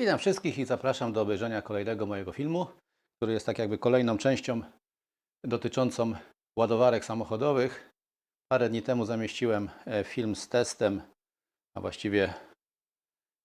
Witam wszystkich i zapraszam do obejrzenia kolejnego mojego filmu, który jest tak jakby kolejną częścią dotyczącą ładowarek samochodowych. Parę dni temu zamieściłem e, film z testem, a właściwie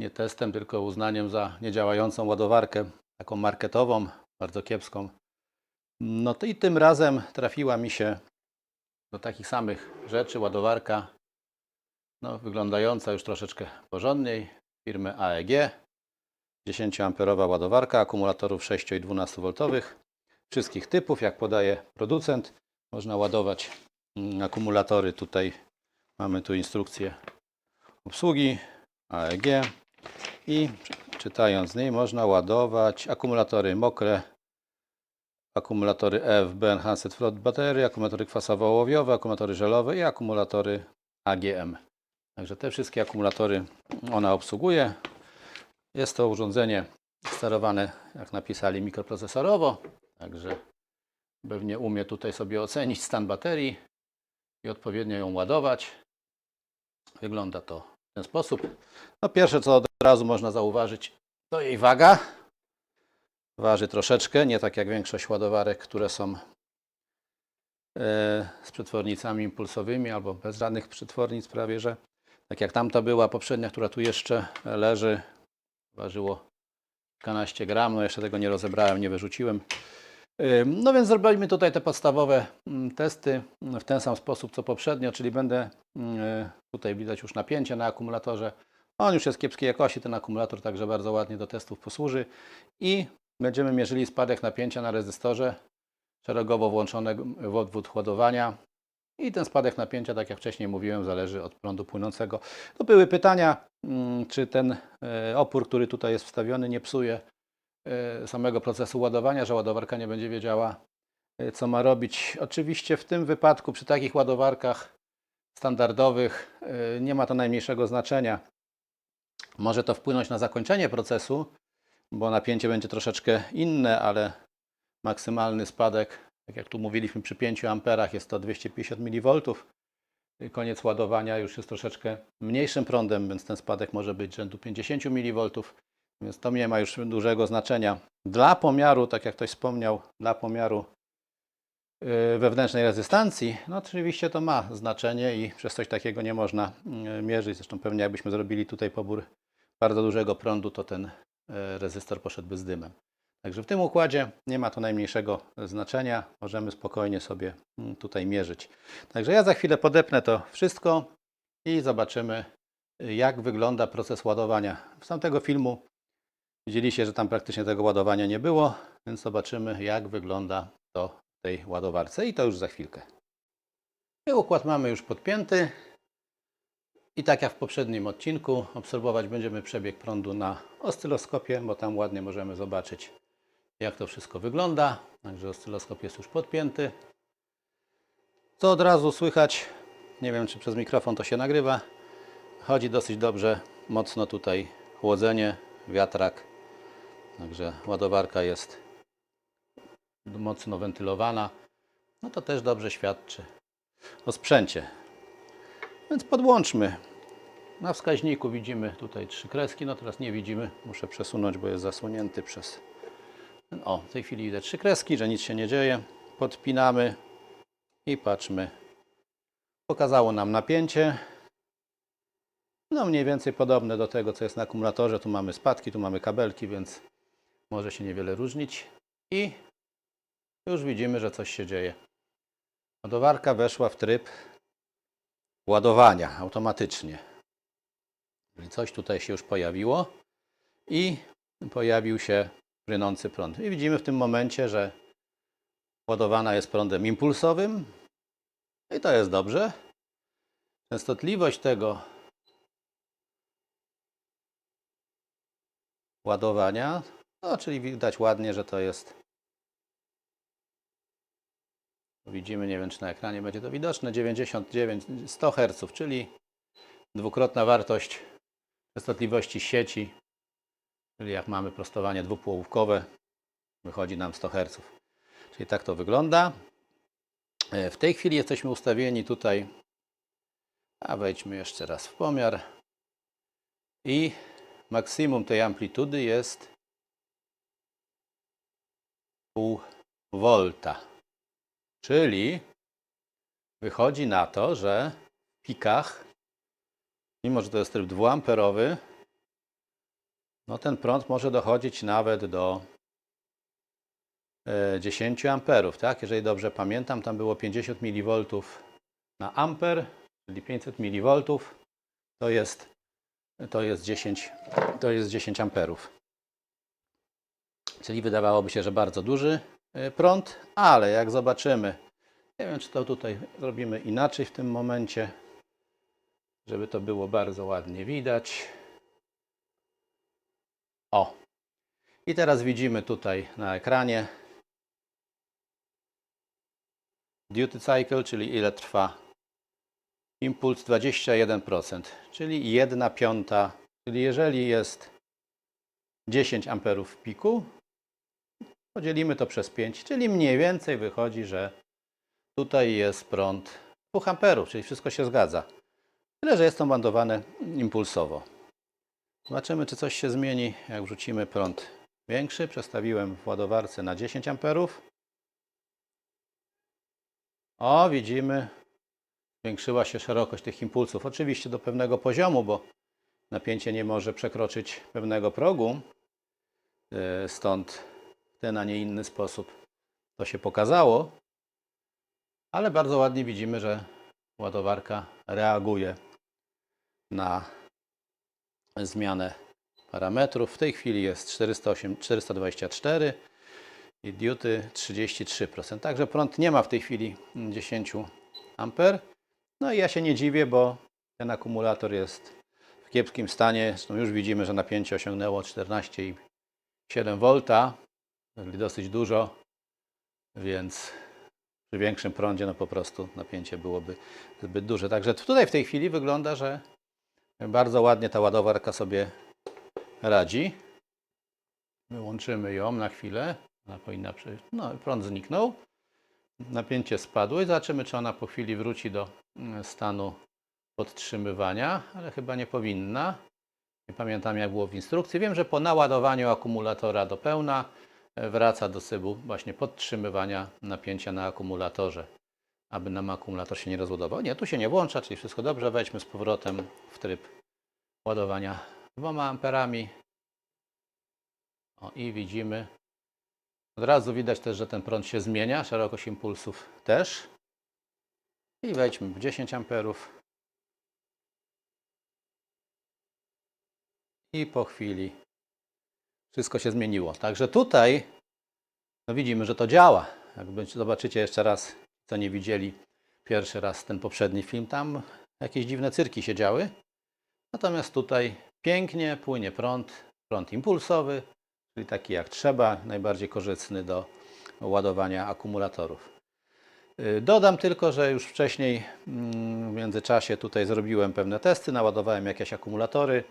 nie testem, tylko uznaniem za niedziałającą ładowarkę, taką marketową, bardzo kiepską. No to i tym razem trafiła mi się do takich samych rzeczy ładowarka, no, wyglądająca już troszeczkę porządniej, firmy AEG. 10-amperowa ładowarka akumulatorów 6 i 12 V wszystkich typów, jak podaje producent. Można ładować mm, akumulatory. Tutaj mamy tu instrukcję obsługi AEG i czytając z niej można ładować akumulatory mokre, akumulatory EFB Enhanced Float Battery, akumulatory kwasowo-ołowiowe, akumulatory żelowe i akumulatory AGM. Także te wszystkie akumulatory ona obsługuje. Jest to urządzenie sterowane, jak napisali, mikroprocesorowo, także pewnie umie tutaj sobie ocenić stan baterii i odpowiednio ją ładować. Wygląda to w ten sposób. No pierwsze, co od razu można zauważyć, to jej waga. Waży troszeczkę, nie tak jak większość ładowarek, które są e, z przetwornicami impulsowymi albo bez żadnych przetwornic prawie, że tak jak tamta była poprzednia, która tu jeszcze leży, ważyło kilkanaście gram, no jeszcze tego nie rozebrałem, nie wyrzuciłem. No więc zrobimy tutaj te podstawowe mm, testy w ten sam sposób co poprzednio, czyli będę, mm, tutaj widać już napięcie na akumulatorze. On już jest kiepskiej jakości, ten akumulator także bardzo ładnie do testów posłuży. I będziemy mierzyli spadek napięcia na rezystorze szeregowo włączony w odwód ładowania. I ten spadek napięcia, tak jak wcześniej mówiłem, zależy od prądu płynącego. To były pytania, mm, czy ten e, opór, który tutaj jest wstawiony, nie psuje e, samego procesu ładowania, że ładowarka nie będzie wiedziała, e, co ma robić. Oczywiście w tym wypadku, przy takich ładowarkach standardowych, nie ma to najmniejszego znaczenia. Może to wpłynąć na zakończenie procesu, bo napięcie będzie troszeczkę inne, ale maksymalny spadek, tak jak tu mówiliśmy, przy 5 amperach jest to 250 mV. Koniec ładowania już jest troszeczkę mniejszym prądem, więc ten spadek może być rzędu 50 mV, więc to nie ma już dużego znaczenia. Dla pomiaru, tak jak ktoś wspomniał, dla pomiaru yy, wewnętrznej rezystancji, no oczywiście to ma znaczenie i przez coś takiego nie można yy, mierzyć. Zresztą pewnie jakbyśmy zrobili tutaj pobór bardzo dużego prądu, to ten yy, rezystor poszedłby z dymem. Także w tym układzie nie ma to najmniejszego znaczenia. Możemy spokojnie sobie mm, tutaj mierzyć. Także ja za chwilę podepnę to wszystko i zobaczymy, jak wygląda proces ładowania. Z tamtego filmu widzieliście, że tam praktycznie tego ładowania nie było, więc zobaczymy, jak wygląda to w tej ładowarce i to już za chwilkę. I układ mamy już podpięty. I tak jak w poprzednim odcinku, obserwować będziemy przebieg prądu na oscyloskopie, bo tam ładnie możemy zobaczyć, jak to wszystko wygląda. Także oscyloskop jest już podpięty. Co od razu słychać, nie wiem czy przez mikrofon to się nagrywa, chodzi dosyć dobrze, mocno tutaj chłodzenie, wiatrak. Także ładowarka jest mocno wentylowana. No to też dobrze świadczy o sprzęcie. Więc podłączmy. Na wskaźniku widzimy tutaj trzy kreski. No teraz nie widzimy. Muszę przesunąć, bo jest zasłonięty przez. O, w tej chwili widać trzy kreski, że nic się nie dzieje. Podpinamy i patrzmy. Pokazało nam napięcie. No mniej więcej podobne do tego, co jest na akumulatorze. Tu mamy spadki, tu mamy kabelki, więc może się niewiele różnić. I już widzimy, że coś się dzieje. Ładowarka weszła w tryb ładowania automatycznie. Coś tutaj się już pojawiło i pojawił się płynący prąd. I widzimy w tym momencie, że ładowana jest prądem impulsowym i to jest dobrze. Częstotliwość tego ładowania, no, czyli widać ładnie, że to jest Widzimy, nie wiem czy na ekranie będzie to widoczne, 99, 100 Hz, czyli dwukrotna wartość częstotliwości sieci, czyli jak mamy prostowanie dwupołówkowe, wychodzi nam 100 Hz. Czyli tak to wygląda. E, W tej chwili jesteśmy ustawieni tutaj, a wejdźmy jeszcze raz w pomiar i maksimum tej amplitudy jest pół volta. Czyli wychodzi na to, że w pikach, mimo że to jest tryb dwuamperowy, no ten prąd może dochodzić nawet do e, 10 amperów, tak? Jeżeli dobrze pamiętam, tam było 50 mV na amper, czyli 500 mV to jest, to jest 10, to jest 10 amperów. Czyli wydawałoby się, że bardzo duży y, prąd, ale jak zobaczymy, nie wiem czy to tutaj zrobimy inaczej w tym momencie, żeby to było bardzo ładnie widać. O! I teraz widzimy tutaj na ekranie duty cycle, czyli ile trwa impuls 21%, czyli 1 piąta, czyli jeżeli jest 10 amperów w piku, podzielimy to przez 5, czyli mniej więcej wychodzi, że tutaj jest prąd 2 amperów, czyli wszystko się zgadza. Tyle, że jest to ładowane impulsowo. Zobaczymy, czy coś się zmieni, jak wrzucimy prąd większy. Przestawiłem w ładowarce na 10 amperów. O, widzimy, zwiększyła się szerokość tych impulsów. Oczywiście do pewnego poziomu, bo napięcie nie może przekroczyć pewnego progu. E, Stąd w ten, a nie inny sposób to się pokazało. Ale bardzo ładnie widzimy, że ładowarka reaguje na zmianę parametrów. W tej chwili jest 408, 424 i duty 33%. Także prąd nie ma w tej chwili 10 amper. No i ja się nie dziwię, bo ten akumulator jest w kiepskim stanie. Zresztą już widzimy, że napięcie osiągnęło 14,7 V, czyli dosyć dużo, więc przy większym prądzie no po prostu napięcie byłoby zbyt duże. Także tutaj w tej chwili wygląda, że bardzo ładnie ta ładowarka sobie radzi. Wyłączymy ją na chwilę. Ona powinna przejść. No, prąd zniknął. Napięcie spadło i zobaczymy, czy ona po chwili wróci do mm, stanu podtrzymywania, ale chyba nie powinna. Nie pamiętam, jak było w instrukcji. Wiem, że po naładowaniu akumulatora do pełna e, wraca do sybu właśnie podtrzymywania napięcia na akumulatorze, aby nam akumulator się nie rozładował. Nie, tu się nie włącza, czyli wszystko dobrze. Wejdźmy z powrotem w tryb ładowania dwoma amperami. O, i widzimy, od razu widać też, że ten prąd się zmienia, szerokość impulsów też. I wejdźmy w 10 amperów. I po chwili wszystko się zmieniło. Także tutaj no widzimy, że to działa. Jak zobaczycie jeszcze raz, co nie widzieli pierwszy raz ten poprzedni film, tam jakieś dziwne cyrki się działy. Natomiast tutaj pięknie płynie prąd, prąd impulsowy, czyli taki jak trzeba, najbardziej korzystny do ładowania akumulatorów. Y, Dodam tylko, że już wcześniej mm, w międzyczasie tutaj zrobiłem pewne testy, naładowałem jakieś akumulatory.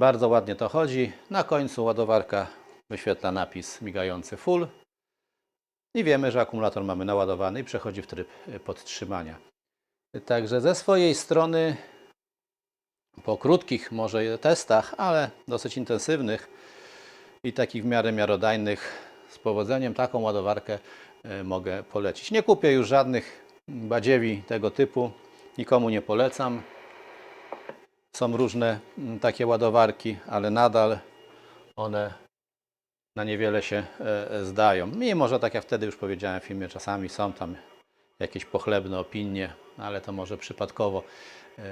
Bardzo ładnie to chodzi. Na końcu ładowarka wyświetla napis migający full i wiemy, że akumulator mamy naładowany i przechodzi w tryb y, podtrzymania. Także ze swojej strony po krótkich może testach, ale dosyć intensywnych i takich w miarę miarodajnych z powodzeniem taką ładowarkę e, mogę polecić. Nie kupię już żadnych badziewi tego typu, nikomu nie polecam. Są różne mm, takie ładowarki, ale nadal one na niewiele się e, zdają. Mimo, że tak jak wtedy już powiedziałem w filmie, czasami są tam jakieś pochlebne opinie, ale to może przypadkowo. E,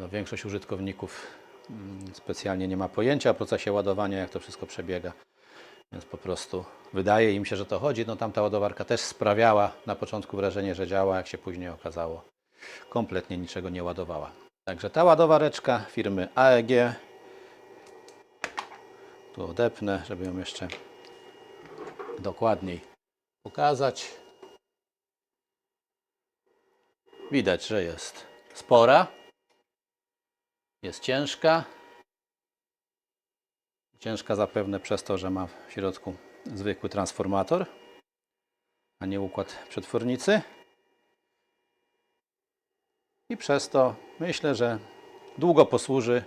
No, większość użytkowników mm, specjalnie nie ma pojęcia o procesie ładowania, jak to wszystko przebiega. Więc po prostu wydaje im się, że to chodzi. No tamta ładowarka też sprawiała na początku wrażenie, że działa, jak się później okazało, kompletnie niczego nie ładowała. Także ta ładowareczka firmy AEG. Tu odepnę, żeby ją jeszcze dokładniej pokazać. Widać, że jest spora. Jest ciężka. Ciężka zapewne przez to, że ma w środku zwykły transformator, a nie układ przetwornicy. I przez to myślę, że długo posłuży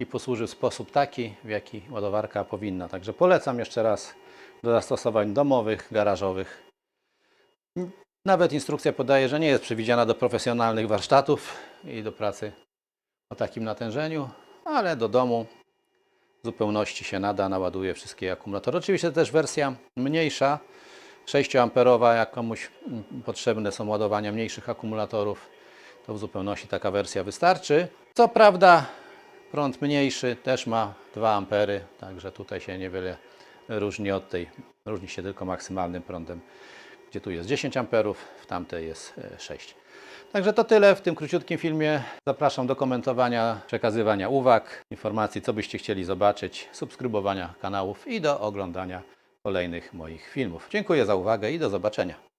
i posłuży w sposób taki, w jaki ładowarka powinna. Także polecam jeszcze raz do zastosowań domowych, garażowych. Nawet instrukcja podaje, że nie jest przewidziana do profesjonalnych warsztatów i do pracy o takim natężeniu, ale do domu w zupełności się nada, naładuje wszystkie akumulatory. Oczywiście też wersja mniejsza, 6 amperowa, jak komuś potrzebne są ładowania mniejszych akumulatorów, to w zupełności taka wersja wystarczy. Co prawda prąd mniejszy też ma 2 ampery, także tutaj się niewiele różni od tej, różni się tylko maksymalnym prądem, gdzie tu jest 10 amperów, w tamtej jest e, 6. Także to tyle w tym króciutkim filmie. Zapraszam do komentowania, przekazywania uwag, informacji, co byście chcieli zobaczyć, subskrybowania kanałów i do oglądania kolejnych moich filmów. Dziękuję za uwagę i do zobaczenia.